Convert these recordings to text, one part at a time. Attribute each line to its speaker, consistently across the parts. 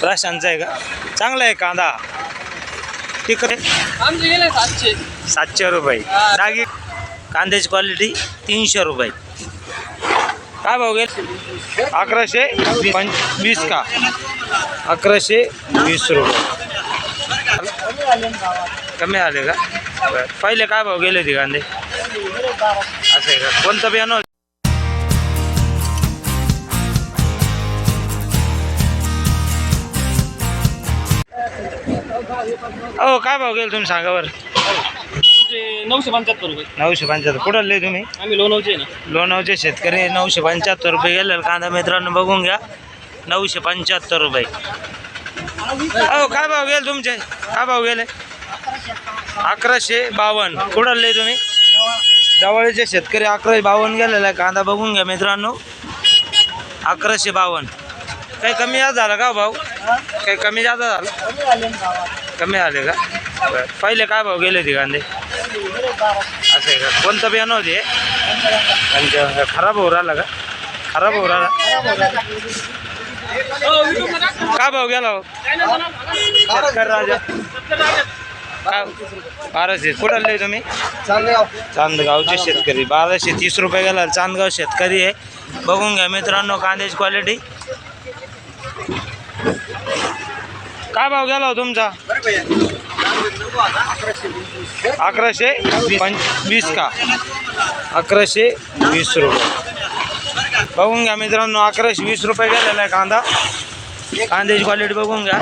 Speaker 1: प्रशांतचा आहे का? चांगला आहे कांदा. तिकडे
Speaker 2: आमचे गेले सातशे.
Speaker 1: सातशे रुपये. डागी कांद्याची क्वालिटी तीनशे रुपये. काय भाव गेले? अकराशे पंच वीस का? अकराशे वीस रुपये. कमी आले का. पहिले काय भाव गेले होते कांदे? असं आहे का? कोणतं बियाणं अहो काय भाव गेले तुम्ही सांगा बरं
Speaker 2: नऊशे पंच्याहत्तर रुपये.
Speaker 1: नऊशे पंच्याहत्तर. कुठं तुम्ही?
Speaker 2: आम्ही लोणवचे ना.
Speaker 1: लोणावचे शेतकरी नऊशे पंच्याहत्तर रुपये गेले कांदा मित्रांनो बघून घ्या. नऊशे पंच्याहत्तर रुपये. अहो काय भाव गेले तुमचे? काय भाव गेले? अकराशे बावन्न. कुठं तुम्ही? जवळचे शेतकरी अकराशे बावन्न गेलेला आहे. कांदा बघून घ्या मित्रांनो. अकराशे बावन्न. काही कमी जास्त झालं का हो भाऊ? काही कमी जास्त झालं? कमी झाले का? बरं. पहिले काय भाव गेले होते कांदे? असं आहे का? कोणतं बियाणं होते? आणि खराब होऊ राहिला का? खराब होऊ राहिला. काय भाव गेला भाऊ शेतकरी राजा. काय? बाराशे. कुठं आले तुम्ही? चांदगावचे शेतकरी. बाराशे तीस रुपये गेला. चांदगाव शेतकरी आहे. बघून घ्या मित्रांनो कांद्याची क्वालिटी काय भाव गेला हो तुमचा? अकराशे पंच वीस का? अकराशे वीस रुपये. बघून घ्या मित्रांनो अकराशे वीस रुपये गेलेला आहे कांदा. कांद्याची क्वालिटी बघून घ्या.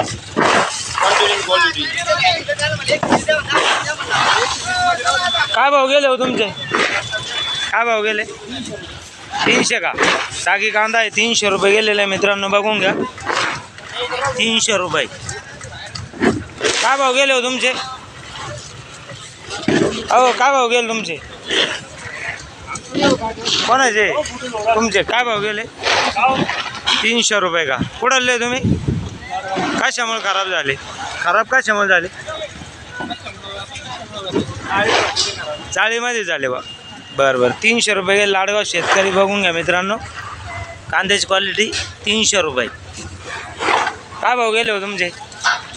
Speaker 1: काय भाव गेले हो तुमचे? काय भाव गेले? तीनशे का? सागी कांदा आहे तीनशे रुपये गेलेले आहे मित्रांनो बघून घ्या. तीनशे रुपये. काय भाव गेले हो तुमचे? अहो काय भाव गेले तुमचे? कोणाचे? तुमचे. काय भाव गेले? तीनशे रुपये का? कुठले तुम्ही? कशामुळे खराब झाले? खराब कशामुळे झाले? चाळीमध्ये झाले बा. बरं बरं. तीनशे रुपये गेले. लाडगाव शेतकरी बघून घ्या मित्रांनो. कांद्याची क्वालिटी तीनशे रुपये. काय भाव गेले हो तुमचे?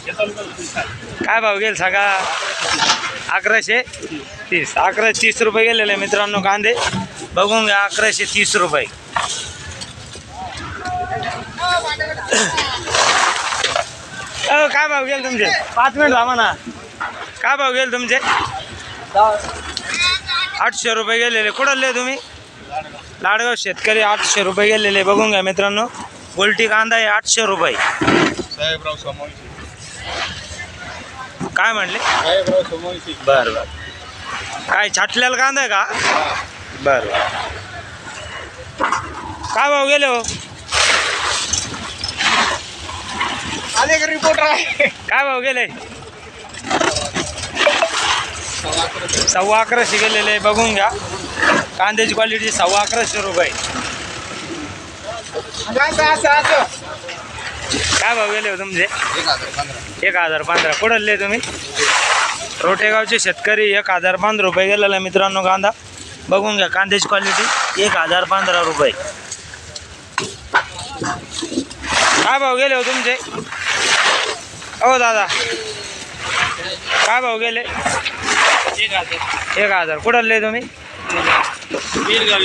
Speaker 1: काय भाव गेल सांगा? अकराशे तीस. अकराशे तीस रुपये गेलेले मित्रांनो कांदे. बघून घ्या अकराशे तीस रुपये. काय भाव गेल तुमचे? पाच मिनिट थांबा ना काय भाव गेल तुमचे? आठशे रुपये गेलेले. कुठं तुम्ही? लाडगाव शेतकरी आठशे रुपये गेलेले. बघून घ्या मित्रांनो. गोलटी कांदा आहे आठशे रुपये.
Speaker 3: साहेबराव
Speaker 1: काय म्हणले? बरं बरं. काय छाटलेला कांदा आहे का? बरं बरं. काय भाव गेले हो?
Speaker 3: आले का रिपोर्टर आहे?
Speaker 1: काय भाव गेले? सव्वा अकराशे गेलेले बघून घ्या. कांद्याची क्वालिटी सव्वा अकराशे रुपये.
Speaker 3: असं असं असं
Speaker 1: काय भाव गेले हो तुमचे?
Speaker 3: एक हजार पंधरा.
Speaker 1: कुठले तुम्ही? रोटेगावचे शेतकरी एक हजार पंधरा रुपये गेलेला मित्रांनो कांदा. बघून घ्या कांद्याची क्वालिटी एक हजार पंधरा रुपये. काय भाव गेले हो तुमचे? हो दादा. काय भाव गेले?
Speaker 2: एक हजार.
Speaker 1: कुठले तुम्ही?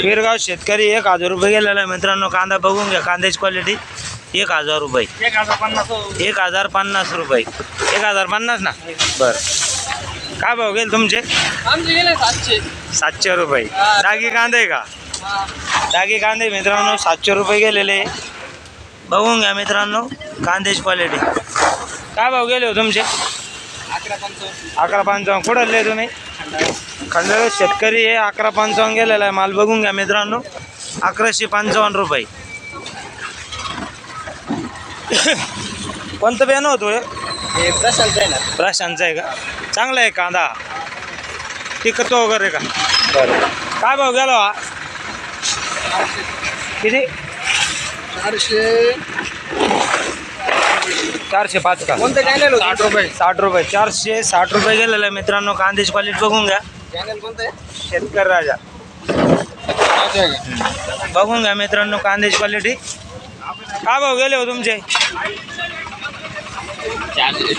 Speaker 1: वीरगाव. शेतकरी एक हजार रुपये गेलेला मित्रांनो कांदा. बघून घ्या कांद्याची क्वालिटी एक हजार रुपये.
Speaker 2: एक हजार पन्नास
Speaker 1: एक हजार पन्नास रुपये. एक हजार पन्नास ना? बरं. काय भाव गेले तुमचे?
Speaker 2: आमचे गेले सातशे.
Speaker 1: सातशे रुपये. डागी कांदे आहे का डागी कांदे मित्रांनो सातशे रुपये गेलेले. बघून घ्या मित्रांनो कांद्याची क्वालिटी काय भाव गेले हो तुमचे?
Speaker 2: अकरा पंचावन्न.
Speaker 1: अकरा पंचावन्न. कुठं आले तुम्ही? खंडाळा शेतकरी आहे अकरा पंचावन्न गेलेला आहे. माल बघून घ्या मित्रांनो. अकराशे पंचावन्न रुपये. कोणतं बियाणं होतो हे?
Speaker 2: हे प्रशांत आहे ना.
Speaker 1: प्रशांतचा आहे का? चांगला आहे कांदा. टिकतो वगैरे का? बरं. काय भाव गेला हा? किती?
Speaker 3: चारशे
Speaker 1: चारशे पाच का?
Speaker 2: कोणतं चॅनल
Speaker 1: साठ रुपये. साठ रुपये. चारशे साठ रुपये गेलेलं आहे मित्रांनो. कांद्याची क्वालिटी बघून घ्या.
Speaker 2: चॅनल कोणतं आहे?
Speaker 1: शेतकरी राजा. बघून घ्या मित्रांनो कांद्याची क्वालिटी काय भाव गेले हो तुमचे?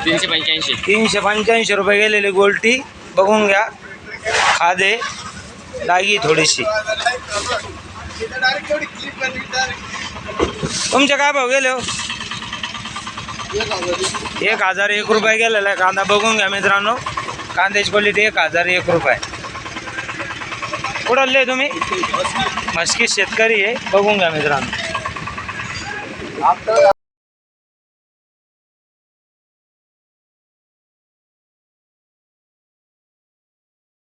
Speaker 2: तीनशे पंच्याऐंशी.
Speaker 1: तीनशे पंच्याऐंशी रुपये गेलेली गोलटी. बघून घ्या. खादे. डागी थोडीशी. तुमचे काय भाव गेले हो?
Speaker 3: एक हजार.
Speaker 1: एक रुपये गेलेला आहे कांदा. बघून घ्या मित्रांनो. कांद्याची क्वालिटी एक हजार एक रुपये. कुठले तुम्ही? मस्की शेतकरी आहे. बघून घ्या मित्रांनो.